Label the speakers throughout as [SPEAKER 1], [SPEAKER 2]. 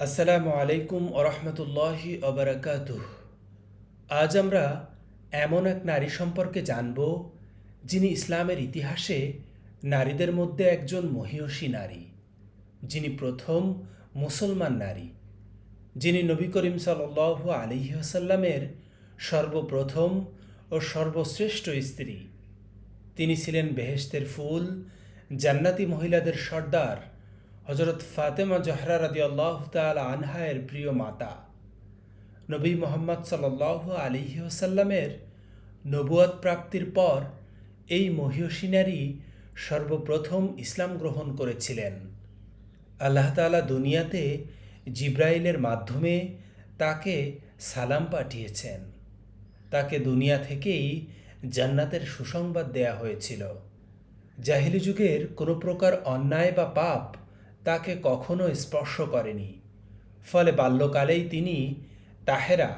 [SPEAKER 1] আসসালামু আলাইকুম ওরহমতুল্লাহি অবরাকাতুহ আজ আমরা এমন এক নারী সম্পর্কে জানব, যিনি ইসলামের ইতিহাসে নারীদের মধ্যে একজন মহিয়সী নারী। যিনি প্রথম মুসলমান নারী, যিনি নবী করিম সাল আলিহাসাল্লামের সর্বপ্রথম ও সর্বশ্রেষ্ঠ স্ত্রী। তিনি ছিলেন বেহেশতের ফুল, জান্নাতি মহিলাদের সর্দার হজরত ফাতেমা জহরা রাদি আল্লাহ তাল আনহায়ের প্রিয় মাতা। নবী মোহাম্মদ সাল্লাহ আলিহি ওসাল্লামের নবুয়াত প্রাপ্তির পর এই মহিয়সী নারী সর্বপ্রথম ইসলাম গ্রহণ করেছিলেন। আল্লাহ তালা দুনিয়াতে জিব্রাইলের মাধ্যমে তাকে সালাম পাঠিয়েছেন। তাকে দুনিয়া থেকেই জান্নাতের সুসংবাদ দেয়া হয়েছিল। জাহিলি যুগের কোনো প্রকার অন্যায় বা পাপ তাকে কখনো স্পর্শ করেনি। ফলে বাল্যকালেই তিনি তাহেরা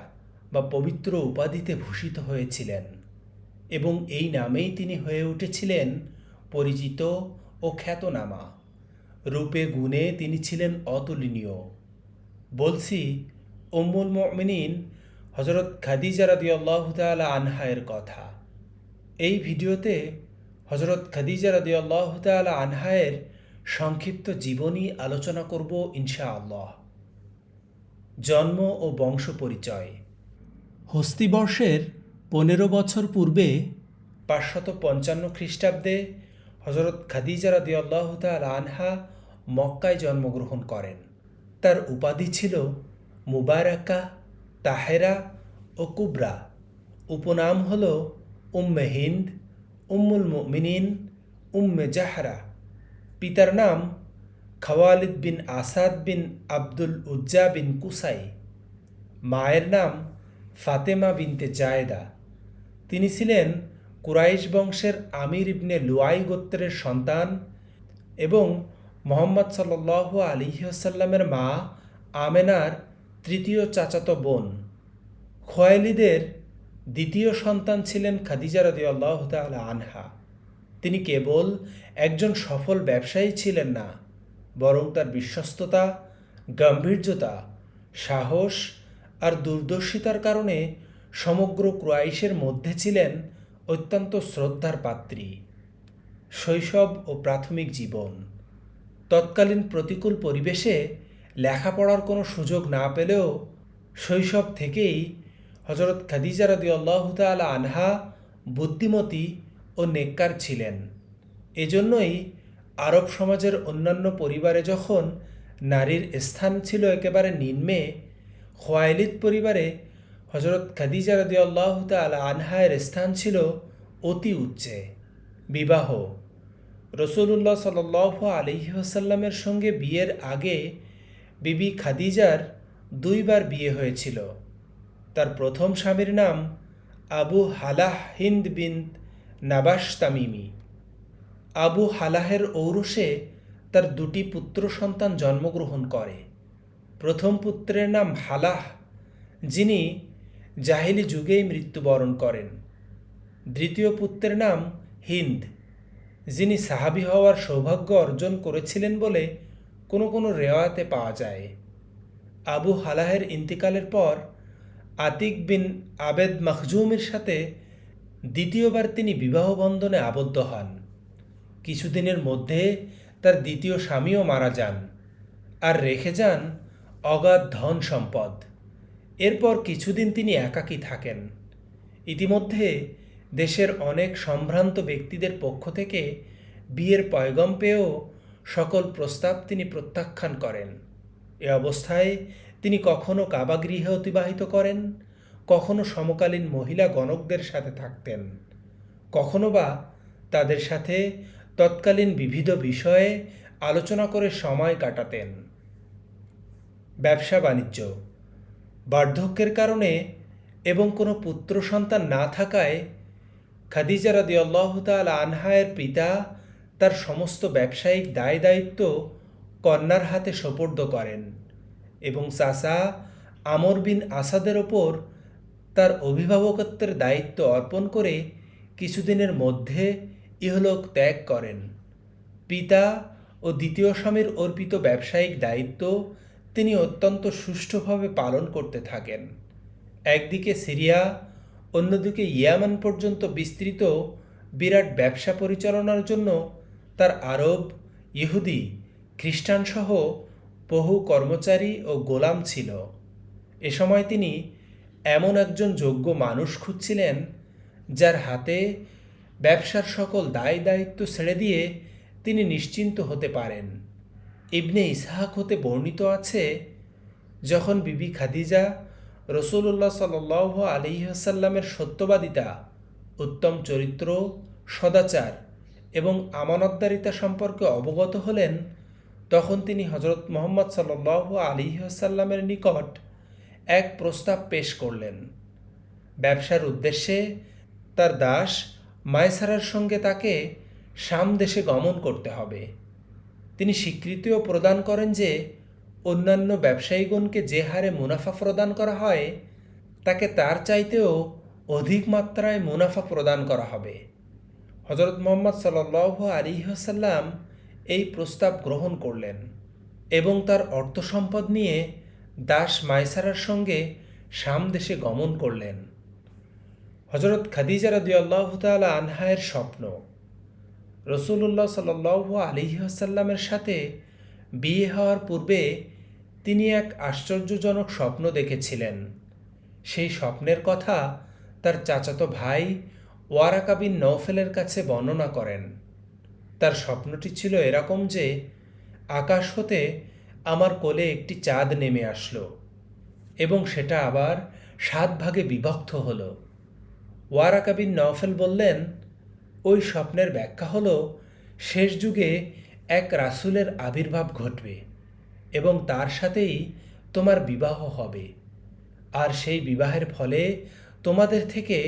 [SPEAKER 1] বা পবিত্র উপাধিতে ভূষিত হয়েছিলেন এবং এই নামেই তিনি হয়ে উঠেছিলেন পরিচিত ও খ্যাতনামা। রূপে গুণে তিনি ছিলেন অতুলনীয়। বলছি, উম্মুল মমিনিন হজরত খাদিজা রাদিয়াল্লাহ তালা আনহায়ের কথা। এই ভিডিওতে হজরত খাদিজা রাদিয়াল্লাহ তালা আনহায়ের সংক্ষিপ্ত জীবনী আলোচনা করব ইনশাআল্লাহ। জন্ম ও বংশ পরিচয়। হস্তিবর্ষের পনেরো বছর পূর্বে পাঁচশত পঞ্চান্ন খ্রিস্টাব্দে হজরত খাদিজা রাদিয়াল্লাহ আনহা মক্কায় জন্মগ্রহণ করেন। তার উপাধি ছিল মুবারাকা তাহেরা ও কুবরা। উপনাম হল উম্মে হিন্দ উম্মুল মুমিনিন উম্মে জাহরা। পিতার নাম খাওয়ালিদ বিন আসাদ বিন আব্দুল উজ্জা বিন কুসাই। মায়ের নাম ফাতেমা বিনতে জায়দা। তিনি ছিলেন কুরাইশ বংশের আমির ইবনে লুয়াই গোত্রের সন্তান এবং মোহাম্মদ সাল আলিহাসাল্লামের মা আমেনার তৃতীয় চাচাতো বোন। খোয়াইলিদের দ্বিতীয় সন্তান ছিলেন খাদিজা রদি আল্লাহ আনহা। তিনি কেবল একজন সফল ব্যবসায়ী ছিলেন না, বরং তার বিশ্বস্ততা, গাম্ভীর্যতা, সাহস আর দূরদর্শিতার কারণে সমগ্র ক্রোয়াইশের মধ্যে ছিলেন অত্যন্ত শ্রদ্ধার পাত্রী। শৈশব ও প্রাথমিক জীবন। তৎকালীন প্রতিকূল পরিবেশে লেখাপড়ার কোনো সুযোগ না পেলেও শৈশব থেকেই হজরত খাদিজা রদি আল্লাহ তালা আনহা বুদ্ধিমতী ও নেককার ছিলেন। এজন্যই আরব সমাজের অন্যান্য পরিবারে যখন নারীর স্থান ছিল একেবারে নিম্নে, খোয়াইলিদ পরিবারে হজরত খাদিজা রদি আল্লাহ তালা আনহায়ের স্থান ছিল অতি উচ্চে, বিবাহ। রসুল্লাহ সাল আলিহাসাল্লামের সঙ্গে বিয়ের আগে বিবি খাদিজার দুইবার বিয়ে হয়েছিল। তার প্রথম স্বামীর নাম আবু হালাহ হিন্দ বিন নাবাস তামিমি। আবু হালাহের ঔরসে তার দুটি পুত্র সন্তান জন্মগ্রহণ করে। প্রথম পুত্রের নাম হালাহ, যিনি জাহিলি যুগেই মৃত্যুবরণ করেন। দ্বিতীয় পুত্রের নাম হিন্দ, যিনি সাহাবি হওয়ার সৌভাগ্য অর্জন করেছিলেন বলে কোনো কোনো রেওয়াতে পাওয়া যায়। আবু হালাহের ইন্তিকালের পর আতিক বিন আবেদ মখজুমের সাথে দ্বিতীয়বার তিনি বিবাহ বন্ধনে আবদ্ধ হন। কিছুদিনের মধ্যে তার দ্বিতীয় স্বামীও মারা যান আর রেখে যান অগাধ ধন সম্পদ। এরপর কিছুদিন তিনি একাকী থাকেন। ইতিমধ্যে দেশের অনেক সম্ভ্রান্ত ব্যক্তিদের পক্ষ থেকে বিয়ের পয়গম পেয়েও সকল প্রস্তাব তিনি প্রত্যাখ্যান করেন। এ অবস্থায় তিনি কখনো কাবাগৃহে অতিবাহিত করেন কখনো সমকালীন মহিলা গণকদের সাথে থাকতেন, কখনো বা তাদের সাথে তৎকালীন বিবিধ বিষয়ে আলোচনা করে সময় কাটাতেন। ব্যবসা বাণিজ্য, বার্ধক্যের কারণে এবং কোনো পুত্র সন্তান না থাকায় খাদিজা রাদি আল্লাহ তাল আনহায়ের পিতা তার সমস্ত ব্যবসায়িক দায় দায়িত্ব কন্যার হাতে সোপর্দ করেন এবং চাচা আমর বিন আসাদের ওপর তার অভিভাবকত্বের দায়িত্ব অর্পণ করে কিছুদিনের মধ্যে ইহলোক ত্যাগ করেন। পিতা ও দ্বিতীয় স্বামীর অর্পিত ব্যবসায়িক দায়িত্ব তিনি অত্যন্ত সুষ্ঠুভাবে পালন করতে থাকেন। একদিকে সিরিয়া, অন্যদিকে ইয়ামান পর্যন্ত বিস্তৃত বিরাট ব্যবসা পরিচালনার জন্য তার আরব, ইহুদি, খ্রিস্টানসহ বহু কর্মচারী ও গোলাম ছিল। এ সময় তিনি এমন একজন যোগ্য মানুষ খুঁজছিলেন, যার হাতে ব্যবসার সকল দায় দায়িত্ব ছেড়ে দিয়ে তিনি নিশ্চিন্ত হতে পারেন। ইবনে ইসাহাক হতে বর্ণিত আছে, যখন বিবি খাদিজা রসুল্লাহ সাল আলিহাসাল্লামের সত্যবাদিতা, উত্তম চরিত্র, সদাচার এবং আমানতদারিতা সম্পর্কে অবগত হলেন, তখন তিনি হজরত মোহাম্মদ সাল আলিহাসাল্লামের নিকট এক প্রস্তাব পেশ করলেন। ব্যবসার উদ্দেশ্যে তার দাস মায়সারার সঙ্গে তাকে শাম দেশে গমন করতে হবে। তিনি স্বীকৃতিও প্রদান করেন যে অন্যান্য ব্যবসায়ীগণকে যে হারে মুনাফা প্রদান করা হয়, তাকে তার চাইতেও অধিক মাত্রায় মুনাফা প্রদান করা হবে। হজরত মোহাম্মদ সাল আলী হাসাল্লাম এই প্রস্তাব গ্রহণ করলেন এবং তার অর্থ সম্পদ নিয়ে দাস মাইসারার সঙ্গে শাম দেশে গমন করলেন। হজরত খাদিজা রাদিয়াল্লাহ তালা আনহায়ের স্বপ্ন। রসুল্লাহ সাল আলিহাসাল্লামের সাথে বিয়ে হওয়ার পূর্বে তিনি এক আশ্চর্যজনক স্বপ্ন দেখেছিলেন। সেই স্বপ্নের কথা তার চাচাতো ভাই ওয়ারাকাবিন নৌফেলের কাছে বর্ণনা করেন। তার স্বপ্নটি ছিল এরকম যে, আকাশ হতে আমার কোলে একটি চাঁদ নেমে আসলো এবং সেটা আবার সাত ভাগে বিভক্ত হলো। ওয়ারাকা বিন নওফেল বললেন, ওই স্বপ্নের ব্যাখ্যা হলো, শেষ যুগে এক রাসুলের আবির্ভাব ঘটবে এবং তার সাথেই তোমার বিবাহ হবে। আর সেই বিবাহের ফলে তোমাদের থেকে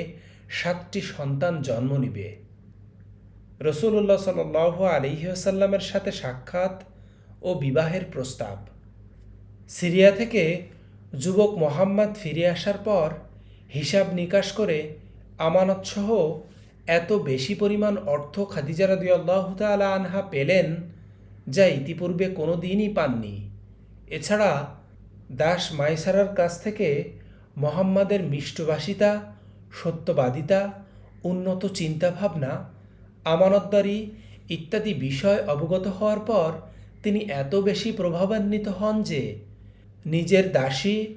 [SPEAKER 1] সাতটি সন্তান জন্ম নিবে। রসুল্লাহ সাল আলিহাসাল্লামের সাথে সাক্ষাৎ ও বিবাহের প্রস্তাব। সিরিয়া থেকে যুবক মোহাম্মদ ফিরে আসার পর হিসাব নিকাশ করে আমানতসহ এত বেশি পরিমাণ অর্থ খাদিজা রাদিয়াল্লাহ আনহা পেলেন যা ইতিপূর্বে কোনো দিনই পাননি। এছাড়া দাস মাইসারার কাছ থেকে মোহাম্মদের মিষ্টভাষিতা, সত্যবাদিতা, উন্নত চিন্তাভাবনা, আমানতদারি ইত্যাদি বিষয় অবগত হওয়ার পর তিনি এত বেশি প্রভাবান্বিত হন যে নিজের দাসী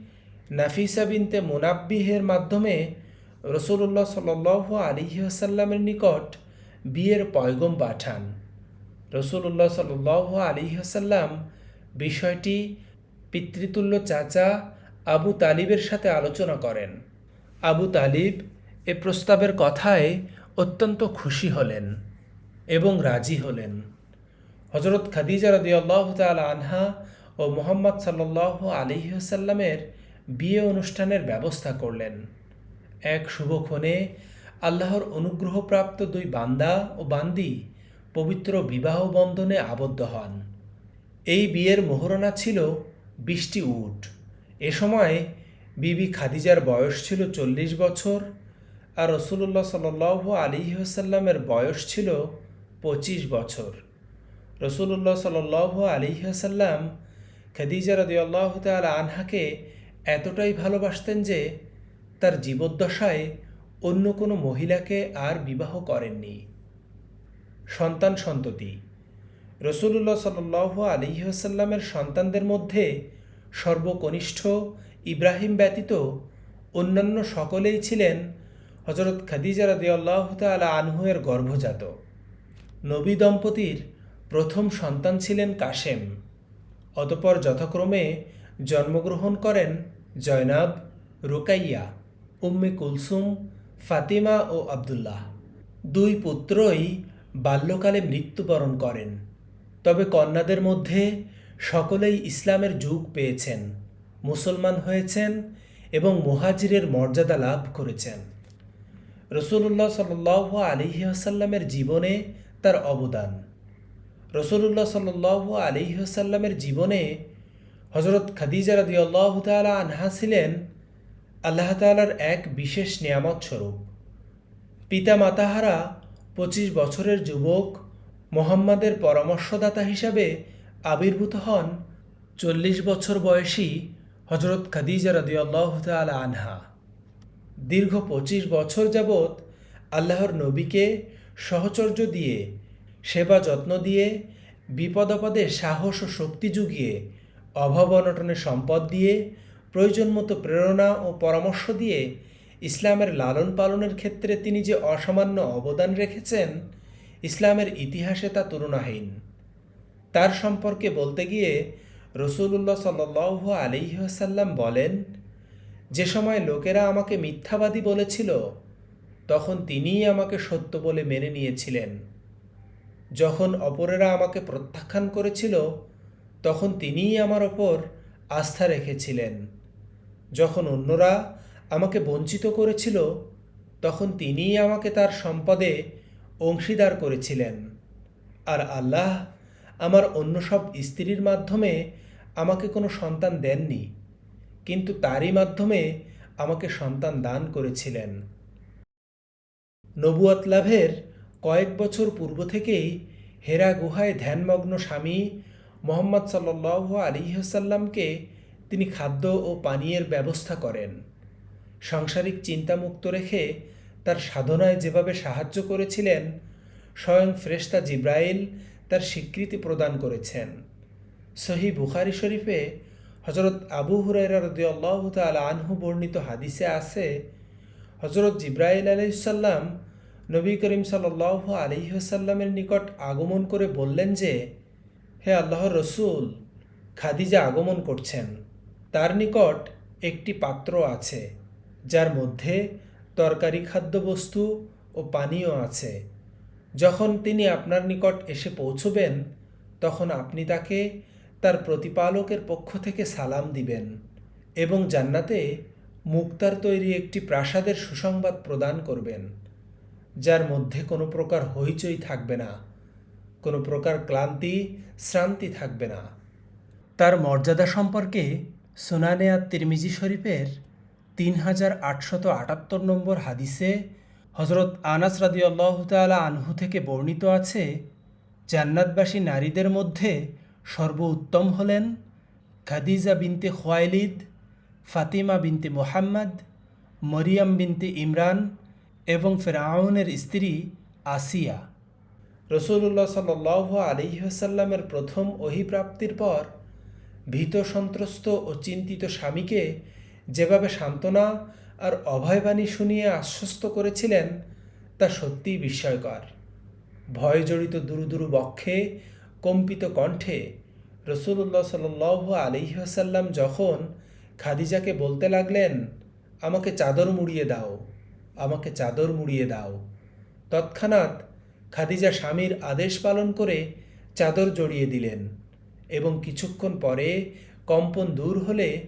[SPEAKER 1] নাফিসা বিনতে মোনাব্বিহের মাধ্যমে রসুল্লাহ সাল আলিহাসাল্লামের নিকট বিয়ের পয়গম পাঠান। রসুল্লাহ সাল আলিহাসাল্লাম বিষয়টি পিতৃতুল্য চাচা আবু তালিবের সাথে আলোচনা করেন। আবু তালিব এ প্রস্তাবের কথায় অত্যন্ত খুশি হলেন এবং রাজি হলেন। হজরত খাদিজা রদিয়াল্লাহ তাল আনহা ও মোহাম্মদ সাল্লাহ আলিহাসাল্লামের বিয়ে অনুষ্ঠানের ব্যবস্থা করলেন। এক শুভক্ষণে আল্লাহর অনুগ্রহপ্রাপ্ত দুই বান্দা ও বান্দি পবিত্র বিবাহ বন্ধনে আবদ্ধ হন। এই বিয়ের মোহরণা ছিল বৃষ্টি উট। এ সময় বিবি খাদিজার বয়স ছিল চল্লিশ বছর আর রসুল্লাহ সাল আলী আসাল্লামের বয়স ছিল পঁচিশ বছর। রসুল্লাহ সাল আলী আসাল্লাম খাদিজা রদিয়াল্লাহ তাল আনহাকে এতটাই ভালোবাসতেন যে তার জীবদ্দশায় অন্য কোনো মহিলাকে আর বিবাহ করেননি। সন্তান সন্ততি। রসুল্লাহ সাল আলিহাসাল্লামের সন্তানদের মধ্যে সর্বকনিষ্ঠ ইব্রাহিম ব্যতীত অন্যান্য সকলেই ছিলেন হজরত খাদিজা রদিয়াল্লাহ তালা আনহুয়ের গর্ভজাত। নবী দম্পতির প্রথম সন্তান ছিলেন কাশেম। অতপর যথাক্রমে জন্মগ্রহণ করেন জয়নাব, রুকাইয়া, উম্মে কুলসুম, ফাতিমা ও আবদুল্লাহ। দুই পুত্রই বাল্যকালে মৃত্যুবরণ করেন। তবে কন্যাদের মধ্যে সকলেই ইসলামের যুগ পেয়েছেন, মুসলমান হয়েছেন এবং মুহাজিরের মর্যাদা লাভ করেছেন। রসুল্লাহ সাল আলিহাসাল্লামের জীবনে তার অবদান। রসুল্লাহ সাল আলিহাসাল্লামের জীবনে হজরত খাদিজা রদিয়াল্লাহ তালা আনহা ছিলেন আল্লাহ তালার এক বিশেষ নিয়ামত স্বরূপ। পিতা মাতাহারা পঁচিশ বছরের যুবক মোহাম্মদের পরামর্শদাতা হিসাবে আবির্ভূত হন চল্লিশ বছর বয়সী হজরত খাদিজা রদিয়াল্লাহ তালা আনহা। দীর্ঘ পঁচিশ বছর যাবৎ আল্লাহর নবীকে সহচর্য দিয়ে সেবা যত্ন দিয়ে, বিপদাপদে সাহস ও শক্তি জুগিয়ে, অভাব অনটনে সম্পদ দিয়ে প্রয়োজন মতো প্রেরণা ও পরামর্শ দিয়ে ইসলামের লালন পালনের ক্ষেত্রে তিনি যে অসামান্য অবদান রেখেছেন, ইসলামের ইতিহাসে তা তুলনাহীন। তার সম্পর্কে বলতে গিয়ে রসুল্লাহ সাল্লাহ আলিহাসাল্লাম বলেন, যে সময় লোকেরা আমাকে মিথ্যাবাদী বলেছিল, তখন তিনিই আমাকে সত্য বলে মেনে নিয়েছিলেন। যখন অপরেরা আমাকে প্রত্যাখ্যান করেছিল, তখন তিনিই আমার ওপর আস্থা রেখেছিলেন। যখন অন্যরা আমাকে বঞ্চিত করেছিল, তখন তিনিই আমাকে তার সম্পদে অংশীদার করেছিলেন। আর আল্লাহ আমার অন্য সব স্ত্রীর মাধ্যমে আমাকে কোনো সন্তান দেননি, কিন্তু তারই মাধ্যমে আমাকে সন্তান দান করেছিলেন। নবুয়াত লাভের কয়েক বছর পূর্ব থেকেই হেরা গুহায় ধ্যানমগ্ন স্বামী মোহাম্মদ সাল্লাহ আলিহাসাল্লামকে তিনি খাদ্য ও পানীয়ের ব্যবস্থা করেন। সাংসারিক চিন্তামুক্ত রেখে তার সাধনায় যেভাবে সাহায্য করেছিলেন, স্বয়ং ফ্রেস্তা জিব্রাইল তার স্বীকৃতি প্রদান করেছেন। সহি বুখারি শরীফে হজরত আবু হুরাইরা রদিয়াল্লাহ তাল আনহু বর্ণিত হাদিসে আছে হজরত জিব্রাইল আলহিসাল্লাম নবী করিম সাল্লাহ আলিহাসাল্লামের নিকট আগমন করে বললেন যে, হে আল্লাহর রসুল, খাদিজা আগমন করছেন। তার নিকট একটি পাত্র আছে, যার মধ্যে তরকারি খাদ্যবস্তু ও পানীয় আছে। যখন তিনি আপনার নিকট এসে পৌঁছবেন, তখন আপনি তাকে তার প্রতিপালকের পক্ষ থেকে সালাম দিবেন এবং জান্নাতে মুক্তার তৈরি একটি প্রাসাদের সুসংবাদ প্রদান করবেন। যার মধ্যে কোনো প্রকার হইচই থাকবে না, কোনো প্রকার ক্লান্তি, শ্রান্তি থাকবে না। তার মর্যাদা সম্পর্কে সোনানেয়া তিরমিজি শরীফের তিন হাজার আটশত আটাত্তর নম্বর হাদিসে হজরত আনাস রাদিয়াল্লাহ তালা আনহু থেকে বর্ণিত আছে, জান্নাতবাসী নারীদের মধ্যে সর্বোত্তম হলেন খাদিজা বিনতে খোয়াইলিদ, ফাতিমা বিনতে মোহাম্মদ, মরিয়াম বিনতে ইমরান এবং ফেরাউনের স্ত্রী আসিয়া। রসুল্লাহ সাল আলিহাসাল্লামের প্রথম অহিপ্রাপ্তির পর ভীত, সন্ত্রস্ত ও চিন্তিত স্বামীকে যেভাবে সান্ত্বনা আর অভয়বাণী শুনিয়ে আশ্বস্ত করেছিলেন, তা সত্যিই বিস্ময়কর। ভয় জড়িত দুরু দুরু বক্ষে, কম্পিত কণ্ঠে রসুল্লাহ সাল আলিহাসাল্লাম যখন খাদিজাকে বলতে লাগলেন, আমাকে চাদর মুড়িয়ে দাও। আমাকে চাদর মুড়িয়ে দাও। তৎক্ষণাৎ খাদিজা স্বামীর আদেশ পালন করে চাদর জড়িয়ে দিলেন এবং কিছুক্ষণ পরে কম্পন দূর হলে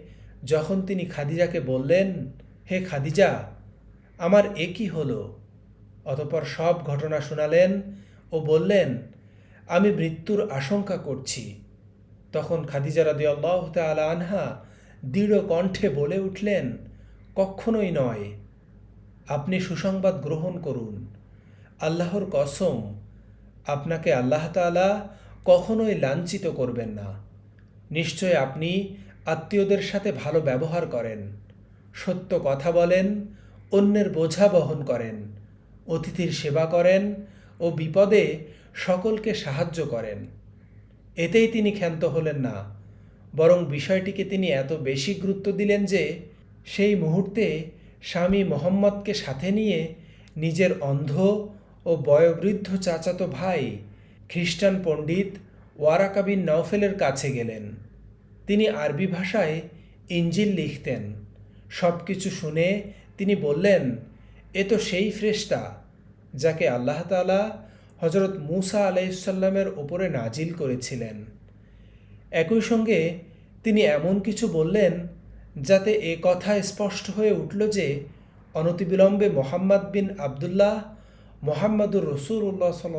[SPEAKER 1] যখন তিনি খাদিজাকে বললেন, হে খাদিজা, আমার এ কি হলো? অতপর সব ঘটনা শোনালেন ও বললেন, আমি মৃত্যুর আশঙ্কা করছি। তখন খাদিজা রাদি আল্লাহ তালা আনহা দৃঢ় কণ্ঠে বলে উঠলেন কখনোই নয় আপনি সুসংবাদ গ্রহণ করুন। আল্লাহর কসম, আপনাকে আল্লাহ তালা কখনোই লাঞ্ছিত করবেন না। নিশ্চয় আপনি আত্মীয়দের সাথে ভালো ব্যবহার করেন, সত্য কথা বলেন, অন্যের বোঝা বহন করেন, অতিথির সেবা করেন ও বিপদে সকলকে সাহায্য করেন। এতেই তিনি ক্ষান্ত হলেন না, বরং বিষয়টিকে তিনি এত বেশি গুরুত্ব দিলেন যে সেই মুহূর্তে স্বামী মোহাম্মদকে সাথে নিয়ে নিজের অন্ধ ও বয়োবৃদ্ধ চাচাতো ভাই খ্রিস্টান পণ্ডিত ওয়ারাকাবিন নওফেলের কাছে গেলেন। তিনি আরবি ভাষায় ইঞ্জিল লিখতেন। সব কিছু শুনে তিনি বললেন, এ তো সেই ফ্রেস্তা যাকে আল্লাহ তালা হজরত মুসা আলাইসাল্লামের ওপরে নাজিল করেছিলেন। একই সঙ্গে তিনি এমন কিছু বললেন যাতে এ কথা স্পষ্ট হয়ে উঠল যে অনতিবিলম্বে মোহাম্মদ বিন আবদুল্লাহ মোহাম্মদুর রসুল্লাহ সাল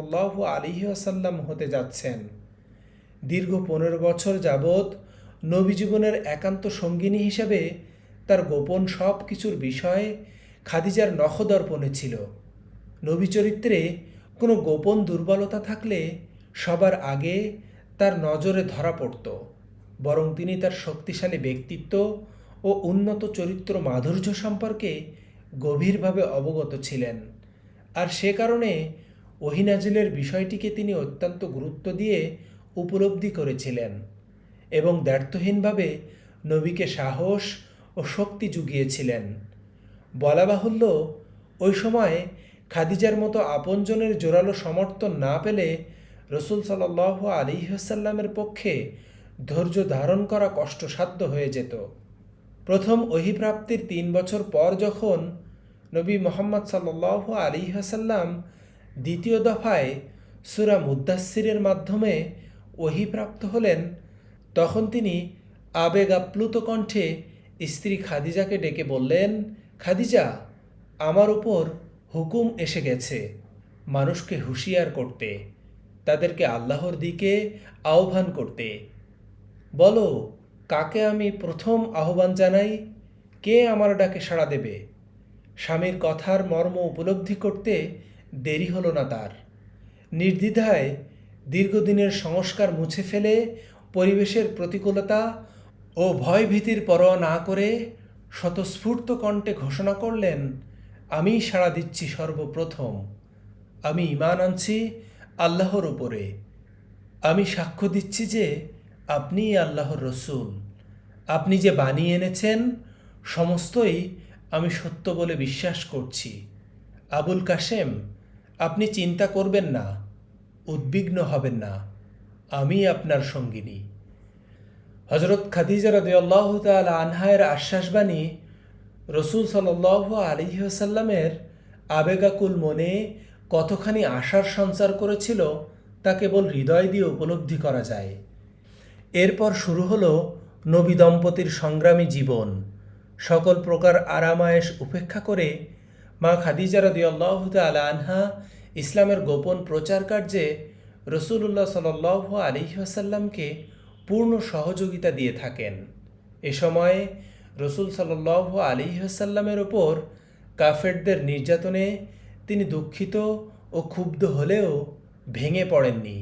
[SPEAKER 1] আলিহি আসাল্লাম হতে যাচ্ছেন। দীর্ঘ পনেরো বছর যাবৎ নবী জীবনের একান্ত সঙ্গিনী হিসাবে তার গোপন সব কিছুর বিষয়ে খাদিজার নখদর্পণে ছিল। নবী চরিত্রে কোনো গোপন দুর্বলতা থাকলে সবার আগে তার নজরে ধরা পড়ত, বরং তিনি তার শক্তিশালী ব্যক্তিত্ব ও উন্নত চরিত্র মাধুর্য সম্পর্কে গভীরভাবে অবগত ছিলেন। আর সে কারণে ওহিনাজিলের বিষয়টিকে তিনি অত্যন্ত গুরুত্ব দিয়ে উপলব্ধি করেছিলেন এবং দ্ব্যর্থহীনভাবে নবীকে সাহস ও শক্তি জুগিয়েছিলেন। বলা বাহুল্য, ওই সময় খাদিজার মতো আপনজনের জোরালো সমর্থন না পেলে রসুল সাল্লাহ আলিহাসাল্লামের পক্ষে ধৈর্য ধারণ করা কষ্টসাধ্য হয়ে যেত। প্রথম অহিপ্রাপ্তির তিন বছর পর যখন নবী মোহাম্মদ সাল্লাহ আলিহাসাল্লাম দ্বিতীয় দফায় সুরা মুদাসিরের মাধ্যমে ওহিপ্রাপ্ত হলেন, তখন তিনি আবেগ আপ্লুত কণ্ঠে স্ত্রী খাদিজাকে ডেকে বললেন, খাদিজা, আমার উপর হুকুম এসে গেছে মানুষকে হুঁশিয়ার করতে, তাদেরকে আল্লাহর দিকে আহ্বান করতে। বলো কাকে আমি প্রথম আহ্বান জানাই? কে আমার ডাকে সাড়া দেবে? স্বামীর কথার মর্ম উপলব্ধি করতে দেরি হলো না তার। নির্দ্বিধায় দীর্ঘদিনের সংস্কার মুছে ফেলে পরিবেশের প্রতিকূলতা ও ভয়ভীতির পরোয়া না করে স্বতঃস্ফূর্ত কণ্ঠে ঘোষণা করলেন, আমি সাড়া দিচ্ছি সর্বপ্রথম। আমি ইমান আনছি আল্লাহর উপরে। আমি সাক্ষ্য দিচ্ছি যে আপনি আল্লাহর রসুল। আপনি যে বানিয়ে এনেছেন, সমস্তই আমি সত্য বলে বিশ্বাস করছি। আবুল কাশেম, আপনি চিন্তা করবেন না, উদ্বিগ্ন হবেন না। আমি আপনার সঙ্গিনী। হজরত খাদিজা রদিয়াল্লাহ তাল আনহায়ের আশ্বাসবাণী রসুল সাল্লাহ আলিহাসাল্লামের আবেগাকুল মনে কতখানি আশার সঞ্চার করেছিল, তা কেবল হৃদয় দিয়ে উপলব্ধি করা যায়। এরপর শুরু হলো নবী দম্পতির সংগ্রামী জীবন। সকল প্রকার আরামায়েশ উপেক্ষা করে মা খাদিজা রদিয়াল্লাহ তাল আনহা ইসলামের গোপন প্রচার কার্যে রসুল্লাহ সাল আলিহাসাল্লামকে পূর্ণ সহযোগিতা দিয়ে থাকেন। এ সময়ে রসুল সাল্লাহ আলিহাসাল্লামের ওপর কাফেরদের নির্যাতনে তিনি দুঃখিত ও ক্ষুব্ধ হলেও ভেঙে পড়েননি।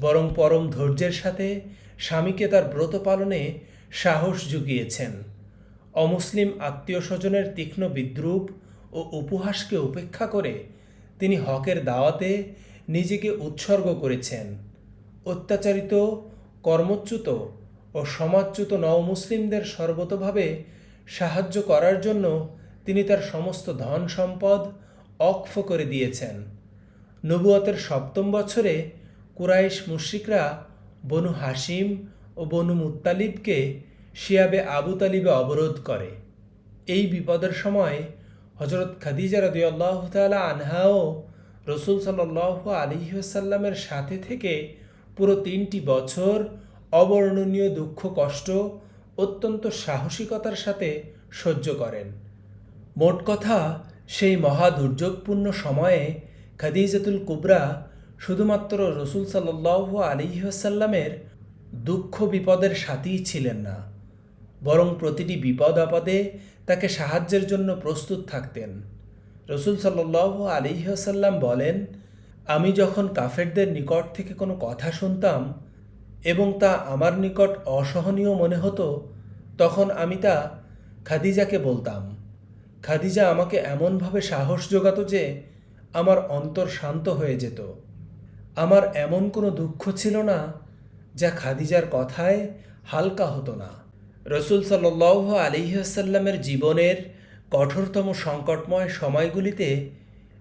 [SPEAKER 1] বরং পরম ধৈর্যের সাথে স্বামীকে তার ব্রত পালনে সাহস জুগিয়েছেন। অমুসলিম আত্মীয় স্বজনের তীক্ষ্ণ বিদ্রুপ ও উপহাসকে উপেক্ষা করে তিনি হকের দাওয়াতে নিজেকে উৎসর্গ করেছেন। অত্যাচারিত, কর্মচ্যুত ও সমাজচ্যুত নবমুসলিমদের সর্বতভাবে সাহায্য করার জন্য তিনি তার সমস্ত ধন সম্পদ অক্ষ করে দিয়েছেন। নবুয়তের সপ্তম বছরে কুরাইশ মুশ্রিকরা বনু হাসিম ও বনু মুত্তালিবকে শিয়াবে আবু তালিবে অবরোধ করে। এই বিপদের সময় হজরত খাদিজা রদিয়াল্লাহ তালা আনহাও রসুল সাল্লাহ আলিহাসাল্লামের সাথে থেকে পুরো তিনটি বছর অবর্ণনীয় দুঃখ, কষ্ট, অত্যন্ত সাহসিকতার সাথে সহ্য করেন। মোট কথা, সেই মহা দুর্যোগপূর্ণ সময়ে খাদিজাতুল কুবরা শুধুমাত্র রসুল সাল্লাহ আলিহাসাল্লামের দুঃখ বিপদের সাথেই ছিলেন না, বরং প্রতিটি বিপদ আপদে তাকে সাহায্যের জন্য প্রস্তুত থাকতেন। রসুল সাল্লাহ আলিহাসাল্লাম বলেন, আমি যখন কাফেরদের নিকট থেকে কোনো কথা শুনতাম এবং তা আমার নিকট অসহনীয় মনে হতো, তখন আমি তা খাদিজাকে বলতাম। খাদিজা আমাকে এমনভাবে সাহস জোগাতো যে আমার অন্তর শান্ত হয়ে যেত। আমার এমন কোনো দুঃখ ছিল না যা খাদিজার কথায় হালকা হতো না। রসুল সাল্লাহ আলিহাসাল্লামের জীবনের কঠোরতম সংকটময় সময়গুলিতে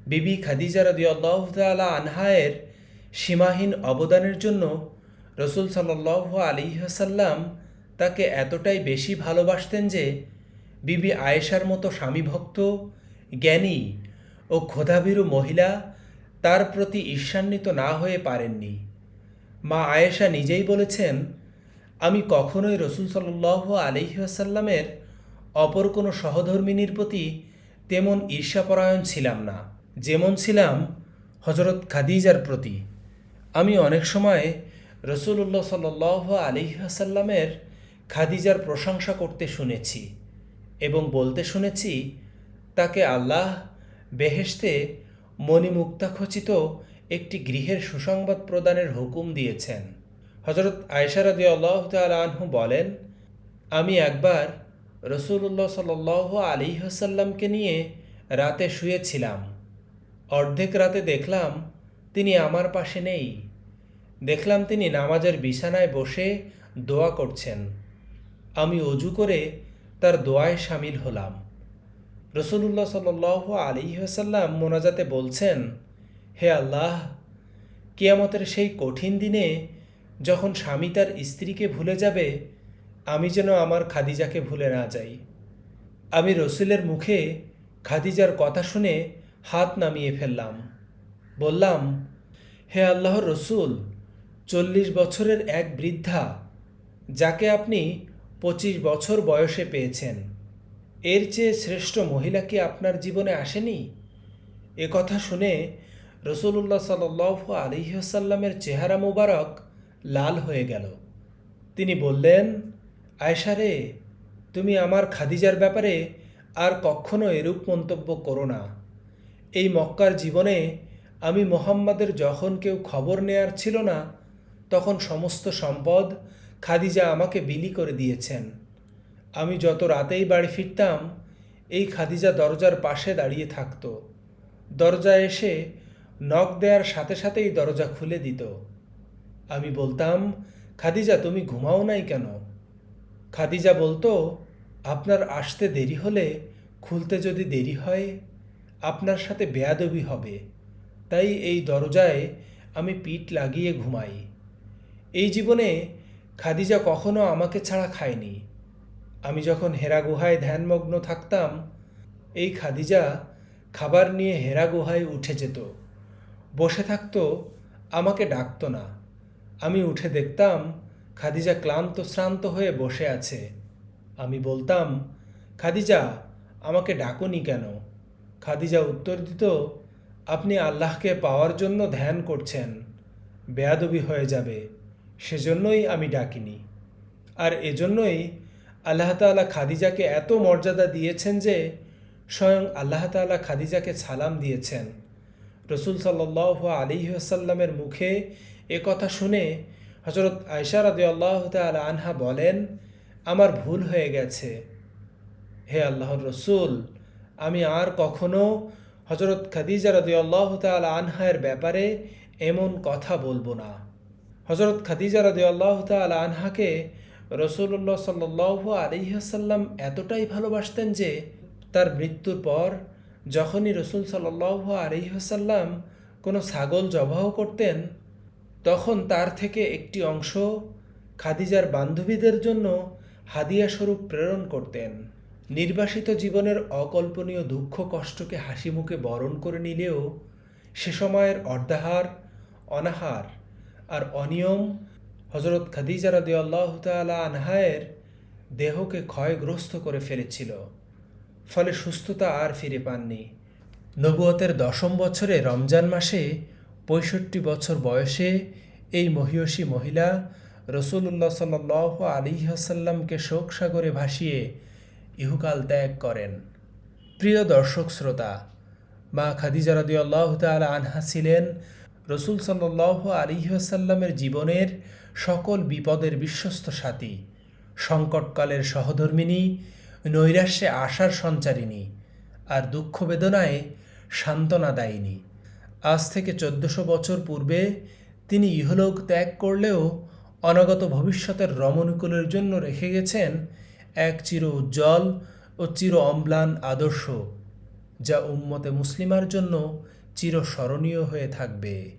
[SPEAKER 1] বিবি খাদিজা রদিয়াল্লাহ তালা আনহায়ের সীমাহীন অবদানের জন্য রসুল সাল্লাহ আলিহাসাল্লাম তাকে এতটাই বেশি ভালোবাসতেন যে বিবি আয়েশার মতো স্বামীভক্ত, জ্ঞানী ও ক্ষোধাভীরু মহিলা তার প্রতি ঈর্ষান্বিত না হয়ে পারেননি। মা আয়েশা নিজেই বলেছেন, আমি কখনোই রসুল সাল্লাহ আলিহাসাল্লামের অপর কোনো সহধর্মিনীর প্রতি তেমন ঈর্ষাপরায়ণ ছিলাম না। যেমন ছিলাম হজরত খাদিজার প্রতি। আমি অনেক সময় রসুল্লাহ সাল আলিহাসাল্লামের খাদিজার প্রশংসা করতে শুনেছি এবং বলতে শুনেছি, তাকে আল্লাহ বেহেশতে মণিমুক্তাখচিত একটি গৃহের সুসংবাদ প্রদানের হুকুম দিয়েছেন। হজরত আয়সা রদি আল্লাহ আনহু বলেন, আমি একবার রসুল্লাহ সাল আলী হাসাল্লামকে নিয়ে রাতে শুয়েছিলাম। অর্ধেক রাতে দেখলাম তিনি আমার পাশে নেই। দেখলাম তিনি নামাজের বিছানায় বসে দোয়া করছেন। আমি অজু করে তার দোয়ায় সামিল হলাম। রসুল্লাহ সাল আলী হাসাল্লাম মোনাজাতে বলছেন, হে আল্লাহ, কিয়ামতের সেই কঠিন দিনে যখন স্বামী তার স্ত্রীকে ভুলে যাবে, আমি যেন আমার খাদিজাকে ভুলে না যাই। আমি রসুলের মুখে খাদিজার কথা শুনে হাত নামিয়ে ফেললাম। বললাম, হে আল্লাহ রসুল, চল্লিশ বছরের এক বৃদ্ধা, যাকে আপনি পঁচিশ বছর বয়সে পেয়েছেন এর চেয়ে শ্রেষ্ঠ মহিলা কি আপনার জীবনে আসেনি? এ কথা শুনে রসুল্লাহ সাল আলিহাসাল্লামের চেহারা মোবারক লাল হয়ে গেল। তিনি বললেন আয়সা রে, তুমি আমার খাদিজার ব্যাপারে আর কখনো এরূপ মন্তব্য করো না। এই মক্কার জীবনে আমি মোহাম্মদের যখন কেউ খবর নেয়ার ছিল না, তখন সমস্ত সম্পদ খাদিজা আমাকে বিলি করে দিয়েছেন। আমি যত রাতেই বাড়ি ফিরতাম, এই খাদিজা দরজার পাশে দাঁড়িয়ে থাকত। দরজা এসে নখ দেওয়ার সাথে সাথেই দরজা খুলে দিত। আমি বলতাম, খাদিজা, তুমি ঘুমাও নাই কেন? খাদিজা বলতো, আপনার আসতে দেরি হলে খুলতে যদি দেরি হয়, আপনার সাথে বেয়াদবি হবে। তাই এই দরজায় আমি পিঠ লাগিয়ে ঘুমাই। এই জীবনে খাদিজা কখনো আমাকে ছাড়া খায়নি। আমি যখন হেরা গুহায় ধ্যানমগ্ন থাকতাম, এই খাদিজা খাবার নিয়ে হেরা গুহায় উঠে যেত। বসে থাকতো, আমাকে ডাকতো না। আমি উঠে দেখতাম, খাদিজা ক্লান্ত শ্রান্ত হয়ে বসে আছে। আমি বলতাম, খাদিজা, আমাকে ডাকুনি কেন? খাদিজা উত্তর দিত, আপনি আল্লাহকে পাওয়ার জন্য ধ্যান করছেন। বেয়াদবি হয়ে যাবে। সেজন্যই আমি ডাকিনি। আর এজন্যই আল্লাহ তালা খাদিজাকে এত মর্যাদা দিয়েছেন যে স্বয়ং আল্লাহ তালা খাদিজাকে সালাম দিয়েছেন। রসুল সাল্লাহ আলী আসাল্লামের মুখে এ কথা শুনে হজরত আয়সা রাদে আল্লাহ তাল আনহা বলেন, আমার ভুল হয়ে গেছে। হে আল্লাহর রসুল, আমি আর কখনো হজরত খাদিজা রদি আল্লাহ তাল আনহায়ের ব্যাপারে এমন কথা বলব না। হজরত খাদিজা রদি আল্লাহ তাল আনহাকে রসুল্লাহ সাল্লাহ আলিহাসাল্লাম এতটাই ভালোবাসতেন যে তার মৃত্যুর পর যখনই রসুল সাল্লাহ আলিহাসাল্লাম কোনো ছাগল জবাহ করতেন, তখন তার থেকে একটি অংশ খাদিজার বান্ধবীদের জন্য হাদিয়া স্বরূপ প্রেরণ করতেন। নির্বাসিত জীবনের অকল্পনীয় দুঃখ কষ্টকে হাসি মুখে বরণ করে নিলেও সে সময়ের অর্ধাহার, অনাহার আর অনিয়ম হজরত খাদিজা রদি আল্লাহ তালা আনহায়ের দেহকে ক্ষয়গ্রস্ত করে ফেলেছিল, ফলে সুস্থতা আর ফিরে পাননি। নবুয়তের দশম বছরে রমজান মাসে পঁয়ষট্টি বছর বয়সে এই মহিয়সী মহিলা রসুল্লাহ সাল আলী আসাল্লামকে শোক সাগরে ভাসিয়ে ইহুকাল ত্যাগ করেন। প্রিয় দর্শক শ্রোতা, মা খাদিজা রদি আল্লাহ তাল আনহা ছিলেন রসুল সাল্লাহ আলিহাসাল্লামের জীবনের সকল বিপদের বিশ্বস্ত সাথী, সংকটকালের সহধর্মিনী, নৈরাশ্যে আশার সঞ্চারিণী, আর দুঃখ বেদনায় সান্ত্বনা দায়িনী। আজ থেকে চোদ্দশো বছর পূর্বে তিনি ইহলোক ত্যাগ করলেও অনাগত ভবিষ্যতের রমণীকুলের জন্য রেখে গেছেন এক চির উজ্জ্বল ও চির অম্লান আদর্শ, যা উম্মতে মুসলিমার জন্য চিরস্মরণীয় হয়ে থাকবে।